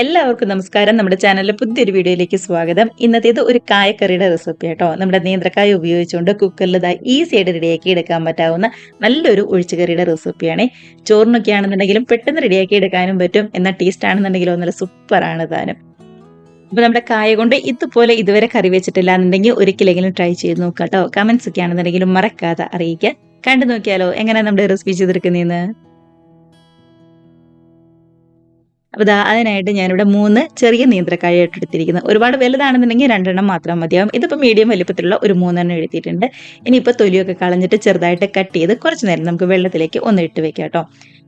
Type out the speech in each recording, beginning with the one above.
എല്ലാവർക്കും നമസ്കാരം. നമ്മുടെ ചാനലിലെ പുതിയൊരു വീഡിയോയിലേക്ക് സ്വാഗതം. ഇന്നത്തേത് ഒരു കായക്കറിയുടെ റെസിപ്പി കേട്ടോ നമ്മുടെ നേന്ത്രക്കായ ഉപയോഗിച്ചുകൊണ്ട് കുക്കറിൽ ഇതാ ഈസി ആയിട്ട് റെഡിയാക്കി എടുക്കാൻ പറ്റാവുന്ന നല്ലൊരു ഒഴിച്ചുകറിയുടെ റെസിപ്പിയാണ് ചോറിനൊക്കെ ആണെന്നുണ്ടെങ്കിലും പെട്ടെന്ന് റെഡിയാക്കി എടുക്കാനും പറ്റും. എന്നാൽ ടേസ്റ്റ് ആണെന്നുണ്ടെങ്കിലും നല്ല സൂപ്പറാണ് താനും. അപ്പൊ നമ്മുടെ കായ കൊണ്ട് ഇതുപോലെ ഇതുവരെ കറി വെച്ചിട്ടില്ല എന്നുണ്ടെങ്കിൽ ഒരിക്കലെങ്കിലും ട്രൈ ചെയ്ത് നോക്കാം കേട്ടോ കമന്റ്സ് ഒക്കെ ആണെന്നുണ്ടെങ്കിലും മറക്കാതെ അറിയിക്കുക. കണ്ടു നോക്കിയാലോ എങ്ങനെ നമ്മുടെ റെസിപ്പി ചെയ്തെടുക്കുന്നതെന്ന് അപ്പോൾ അതിനായിട്ട് ഞാനിവിടെ മൂന്ന് ചെറിയ നീന്തക്കായ എടുത്തിരിക്കുന്നത് ഒരുപാട് വലുതാണെന്നുണ്ടെങ്കിൽ രണ്ടെണ്ണം മാത്രം മതിയാവും. ഇതിപ്പോൾ മീഡിയം വലിപ്പത്തിലുള്ള ഒരു മൂന്നെണ്ണം എടുത്തിട്ടുണ്ട് ഇനിയിപ്പോൾ തൊലിയൊക്കെ കളഞ്ഞിട്ട് ചെറുതായിട്ട് കട്ട് ചെയ്ത് കുറച്ച് നേരം നമുക്ക് വെള്ളത്തിലേക്ക് ഒന്ന് ഇട്ട് വെക്കാം കേട്ടോ.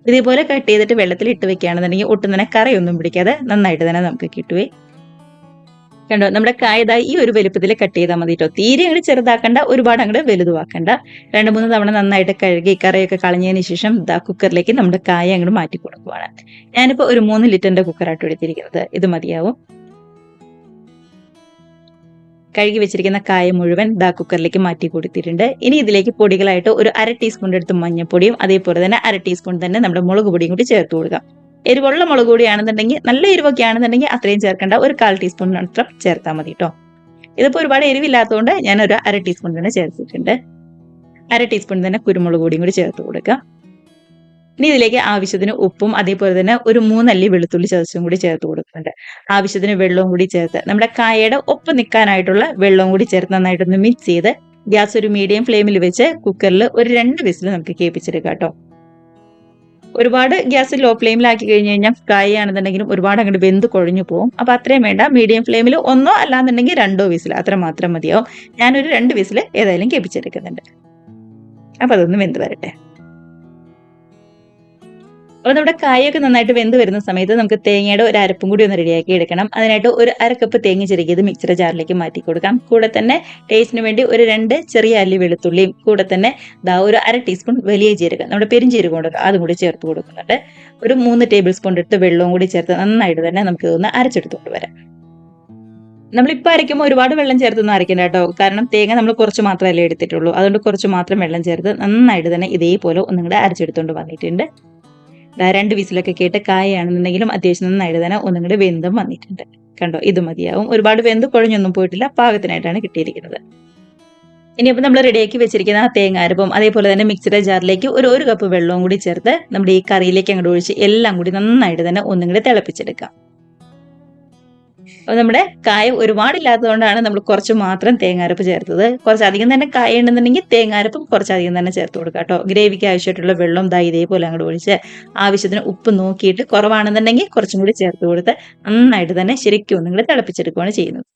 ഇതേപോലെ കട്ട് ചെയ്തിട്ട് വെള്ളത്തിൽ ഇട്ട് വെക്കുകയാണെന്നുണ്ടെങ്കിൽ ഒട്ടും തന്നെ കറയൊന്നും പിടിക്കാതെ നന്നായിട്ട് തന്നെ നമുക്ക് കിട്ടുവേ. കണ്ടോ? നമ്മുടെ കായത ഈ ഒരു വലുപ്പത്തിൽ കട്ട് ചെയ്താൽ മതി കേട്ടോ തീരെ അങ്ങോട്ട് ചെറുതാക്കണ്ട ഒരുപാട് അങ്ങോട്ട് വലുതുവാക്കണ്ട. രണ്ട് മൂന്ന് തവണ നന്നായിട്ട് കഴുകി കറിയൊക്കെ കളഞ്ഞതിന് ശേഷം ദാ കുക്കറിലേക്ക് നമ്മുടെ കായ അങ്ങോട്ട് മാറ്റി കൊടുക്കുവാണ്. ഞാനിപ്പോൾ ഒരു മൂന്ന് ലിറ്ററിന്റെ കുക്കറായിട്ട് എടുത്തിരിക്കുന്നത്. ഇത് മതിയാവും. കഴുകി വെച്ചിരിക്കുന്ന കായ മുഴുവൻ ദാ കുക്കറിലേക്ക് മാറ്റി കൊടുത്തിട്ടുണ്ട്. ഇനി ഇതിലേക്ക് പൊടികളായിട്ട് ഒരു അര ടീസ്പൂൺ എടുത്ത് മഞ്ഞൾപ്പൊടിയും അതേപോലെ തന്നെ അര ടീസ്പൂൺ തന്നെ നമ്മുടെ മുളക് പൊടിയും കൂടി ചേർത്ത് കൊടുക്കാം. എരിവുള്ള മുളക് പൊടിയാണെന്നുണ്ടെങ്കിൽ നല്ല എരിവൊക്കെ ആണെന്നുണ്ടെങ്കിൽ അത്രയും ചേർക്കേണ്ട ഒരു കാൽ ടീസ്പൂൺ മാത്രം ചേർത്താൽ മതി കേട്ടോ ഇതിപ്പോൾ ഒരുപാട് എരിവില്ലാത്തതുകൊണ്ട് ഞാൻ ഒരു അര ടീസ്പൂൺ തന്നെ ചേർത്തിട്ടുണ്ട്. അര ടീസ്പൂൺ തന്നെ കുരുമുളക് പൊടിയും കൂടി ചേർത്ത് കൊടുക്കുക. ഇനി ഇതിലേക്ക് ആവശ്യത്തിന് ഉപ്പും അതേപോലെ തന്നെ ഒരു മൂന്നല്ലി വെളുത്തുള്ളി ചതച്ചും കൂടി ചേർത്ത് കൊടുക്കുന്നുണ്ട്. ആവശ്യത്തിന് വെള്ളവും കൂടി ചേർത്ത് നമ്മുടെ കായയുടെ ഒപ്പം നിൽക്കാനായിട്ടുള്ള വെള്ളവും കൂടി ചേർത്ത് നന്നായിട്ടൊന്ന് മിക്സ് ചെയ്ത് ഗ്യാസ് ഒരു മീഡിയം ഫ്ലെയിമിൽ വെച്ച് കുക്കറിൽ ഒരു രണ്ട് വിസിൽ നമുക്ക് കേൾപ്പിച്ചെടുക്കാം കേട്ടോ ഒരുപാട് ഗ്യാസ് ലോ ഫ്ലെയിമിലാക്കി കഴിഞ്ഞ് കഴിഞ്ഞാൽ ഫ്രൈ ആണെന്നുണ്ടെങ്കിലും ഒരുപാട് അങ്ങോട്ട് വെന്ത് കുഴഞ്ഞു പോകും അപ്പോൾ അത്രയും വേണ്ട. മീഡിയം ഫ്ലെയിമിൽ ഒന്നോ അല്ലാന്നുണ്ടെങ്കിൽ രണ്ടോ വിസിൽ അത്ര മാത്രം മതിയാവും. ഞാനൊരു രണ്ട് വിസിൽ ഏതായാലും കേൾപ്പിച്ചെടുക്കുന്നുണ്ട് അപ്പോൾ അതൊന്ന് വെന്ത് വരട്ടെ. അപ്പോൾ നമ്മുടെ കായൊക്കെ നന്നായിട്ട് വെന്ത് വരുന്ന സമയത്ത് നമുക്ക് തേങ്ങയുടെ ഒരു അരപ്പും കൂടി ഒന്ന് റെഡിയാക്കി എടുക്കണം. അതിനായിട്ട് ഒരു അര കപ്പ് തേങ്ങ ചെറുകിയത് മിക്സർ ജാറിലേക്ക് മാറ്റി കൊടുക്കാം. കൂടെ തന്നെ ടേസ്റ്റിന് വേണ്ടി ഒരു രണ്ട് ചെറിയ അല്ലി വെളുത്തുള്ളിയും കൂടെ തന്നെ ദാ ഒരു അര ടീസ്പൂൺ വലിയ ജീരകം നമ്മുടെ പെരുംജീരകം കൊടുക്കുക അതും കൂടി ചേർത്ത് കൊടുക്കുന്നുണ്ട്. ഒരു മൂന്ന് ടേബിൾ സ്പൂൺ എടുത്ത് വെള്ളവും കൂടി ചേർത്ത് നന്നായിട്ട് തന്നെ നമുക്ക് ഇതൊന്ന് അരച്ചെടുത്തുകൊണ്ട് വരാം. നമ്മളിപ്പോൾ അരയ്ക്കുമ്പോൾ ഒരുപാട് വെള്ളം ചേർത്തൊന്നും അരയ്ക്കണ്ട കേട്ടോ. കാരണം തേങ്ങ നമ്മൾ കുറച്ച് മാത്രമല്ലേ എടുത്തിട്ടുള്ളൂ. അതുകൊണ്ട് കുറച്ച് മാത്രം വെള്ളം ചേർത്ത് നന്നായിട്ട് തന്നെ ഇതേപോലെ ഒന്നും കൂടെ അരച്ചെടുത്തുകൊണ്ട് വന്നിട്ടുണ്ട്. രണ്ട് വിസിലൊക്കെ കേട്ട് കായാണെന്നുണ്ടെങ്കിലും അത്യാവശ്യം നന്നായിട്ട് തന്നെ ഒന്നും കൂടി വെന്തും വന്നിട്ടുണ്ട്. കണ്ടോ ഇത് മതിയാവും. ഒരുപാട് വെന്ത് കുഴഞ്ഞൊന്നും പോയിട്ടില്ല. പാകത്തിനായിട്ടാണ് കിട്ടിയിരിക്കുന്നത്. ഇനിയിപ്പോൾ നമ്മൾ റെഡിയാക്കി വെച്ചിരിക്കുന്ന ആ തേങ്ങാരപ്പും അതേപോലെ തന്നെ മിക്സിയുടെ ജാറിലേക്ക് ഒരു ഒരു കപ്പ് വെള്ളവും കൂടി ചേർത്ത് നമ്മുടെ ഈ കറിയിലേക്ക് അങ്ങോട്ട് ഒഴിച്ച് എല്ലാം കൂടി നന്നായിട്ട് തന്നെ ഒന്നും കൂടി തിളപ്പിച്ചെടുക്കാം. അപ്പോൾ നമ്മുടെ കായ ഒരുപാടില്ലാത്തതുകൊണ്ടാണ് നമ്മൾ കുറച്ച് മാത്രം തേങ്ങാരപ്പ് ചേർത്തത്. കുറച്ച് അധികം തന്നെ കായ ഉണ്ടെന്നുണ്ടെങ്കിൽ തേങ്ങാരപ്പും കുറച്ചധികം തന്നെ ചേർത്ത് കൊടുക്കുക കേട്ടോ. ഗ്രേവിക്ക് ആവശ്യമായിട്ടുള്ള വെള്ളം ദാ ഇതേപോലെ അങ്ങോട്ട് ഒഴിച്ച് ആവശ്യത്തിന് ഉപ്പ് നോക്കിയിട്ട് കുറവാണെന്നുണ്ടെങ്കിൽ കുറച്ചും കൂടി ചേർത്ത് കൊടുത്ത് നന്നായിട്ട് തന്നെ ശരിക്കും നിങ്ങൾ തിളപ്പിച്ചെടുക്കുകയാണ് ചെയ്യുന്നത്.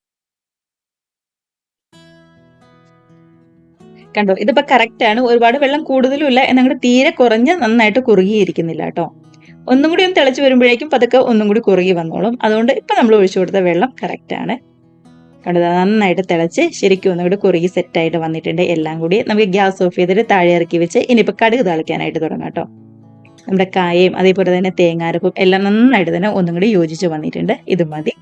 കണ്ടോ? ഇതിപ്പോ കറക്റ്റ് ആണ്. ഒരുപാട് വെള്ളം കൂടുതലും ഇല്ല. എന്നങ്ങോട്ട് തീരെ കുറഞ്ഞ് നന്നായിട്ട് കുറുകിയിരിക്കുന്നില്ല കേട്ടോ. ഒന്നും കൂടി ഒന്ന് തിളച്ച് വരുമ്പോഴേക്കും പതുക്കെ ഒന്നും കൂടി കുറുകി വന്നോളും. അതുകൊണ്ട് ഇപ്പം നമ്മൾ ഒഴിച്ചു കൊടുത്ത വെള്ളം കറക്റ്റാണ് കണ്ടത് നന്നായിട്ട് തിളച്ച് ശരിക്കും ഒന്നും കൂടി കുറുകി സെറ്റായിട്ട് വന്നിട്ടുണ്ട്. എല്ലാം കൂടി നമുക്ക് ഗ്യാസ് ഓഫ് ചെയ്തിട്ട് താഴെ ഇറക്കി വെച്ച് ഇനിയിപ്പോൾ കടുക് തളിക്കാനായിട്ട് തുടങ്ങാം കേട്ടോ. നമ്മുടെ കായയും അതേപോലെ തന്നെ തേങ്ങാരപ്പും എല്ലാം നന്നായിട്ട് തന്നെ ഒന്നും കൂടി യോജിച്ച് വന്നിട്ടുണ്ട്. ഇത് മതി.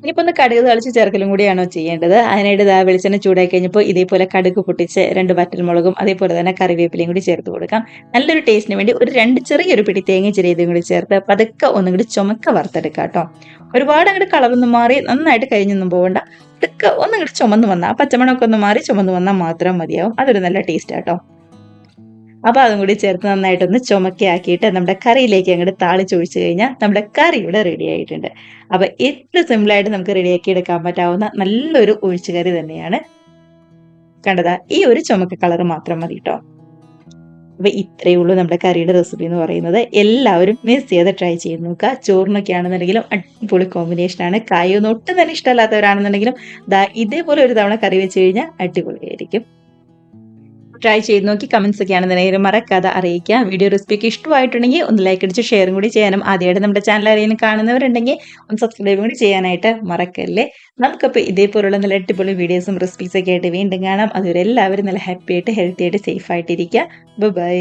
ഇനിയിപ്പോൾ ഒന്ന് കടുക് തളിച്ച് ചേർക്കലും കൂടിയാണോ ചെയ്യേണ്ടത്? അതിനായിട്ട് ഇതാ വെളിച്ചെണ്ണ ചൂടായി കഴിഞ്ഞപ്പോൾ ഇതേപോലെ കടുക് പൊട്ടിച്ച് രണ്ട് വറ്റൽമുളകും അതേപോലെ തന്നെ കറിവേപ്പിലയും കൂടി ചേർത്ത് കൊടുക്കാം. നല്ലൊരു ടേസ്റ്റിന് വേണ്ടി ഒരു രണ്ട് ചെറിയൊരു പിടി തേങ്ങ ചെറിയതും കൂടി ചേർത്ത് പതുക്കെ ഒന്നും കൂടി ചുമക്ക വറുത്തെടുക്കാം കേട്ടോ. ഒരുപാട് അങ്ങോട്ട് കളറൊന്നും മാറി നന്നായിട്ട് കഴിഞ്ഞൊന്നും പോകണ്ട പതുക്കെ ഒന്നും കൂടി ചുമന്ന് വന്നാൽ പച്ചമണമൊക്കെ ഒന്ന് മാറി ചുമന്ന് വന്നാൽ മാത്രം മതിയാവും. അതൊരു നല്ല ടേസ്റ്റ് കേട്ടോ. അപ്പോൾ അതും കൂടി ചേർത്ത് നന്നായിട്ടൊന്ന് ചുമക്കയാക്കിയിട്ട് നമ്മുടെ കറിയിലേക്ക് അങ്ങോട്ട് താളിച്ചൊഴിച്ച് കഴിഞ്ഞാൽ നമ്മുടെ കറി ഇവിടെ റെഡി ആയിട്ടുണ്ട്. അപ്പോൾ എത്ര സിമ്പിളായിട്ട് നമുക്ക് റെഡിയാക്കി എടുക്കാൻ പറ്റാവുന്ന നല്ലൊരു ഒഴിച്ചുകറി തന്നെയാണ്. കണ്ടതാ ഈ ഒരു ചുമക്ക കളർ മാത്രം മതി കേട്ടോ അപ്പോൾ ഇത്രയേ ഉള്ളൂ നമ്മുടെ കറിയുടെ റെസിപ്പി എന്ന് പറയുന്നത്. എല്ലാവരും മിസ് ചെയ്ത് ട്രൈ ചെയ്ത് നോക്കുക. ചോറിനൊക്കെ ആണെന്നുണ്ടെങ്കിലും അടിപൊളി കോമ്പിനേഷനാണ് കായൊന്നും ഒട്ടും തന്നെ ഇഷ്ടമല്ലാത്തവരാണെന്നുണ്ടെങ്കിലും ദാ ഇതേപോലെ ഒരു തവണ കറി വെച്ച് കഴിഞ്ഞാൽ അടിപൊളിയായിരിക്കും. ട്രൈ ചെയ്ത് നോക്കി കമൻസ് ഒക്കെ ആണെന്നുണ്ടെങ്കിൽ മറക്കാതെ അറിയിക്കുക. വീഡിയോ റെസിപ്പിക്ക് ഇഷ്ടമായിട്ടുണ്ടെങ്കിൽ ഒന്ന് ലൈക്ക് അടിച്ച് ഷെയറും കൂടി ചെയ്യാനും. ആദ്യമായിട്ട് നമ്മുടെ ചാനൽ അറിയുന്ന കാണുന്നവരുണ്ടെങ്കിൽ ഒന്ന് സബ്സ്ക്രൈബും കൂടി ചെയ്യാനായിട്ട് മറക്കല്ലേ? നമുക്കപ്പോൾ ഇതേപോലുള്ള നല്ല അടിപൊളി വീഡിയോസും റെസിപ്പീസൊക്കെ ആയിട്ട് വീണ്ടും കാണാം. അതുവരെ എല്ലാവരും നല്ല ഹാപ്പി ആയിട്ട് ഹെൽത്തി ആയിട്ട് സേഫ് ആയിട്ടിരിക്കുക ബൈ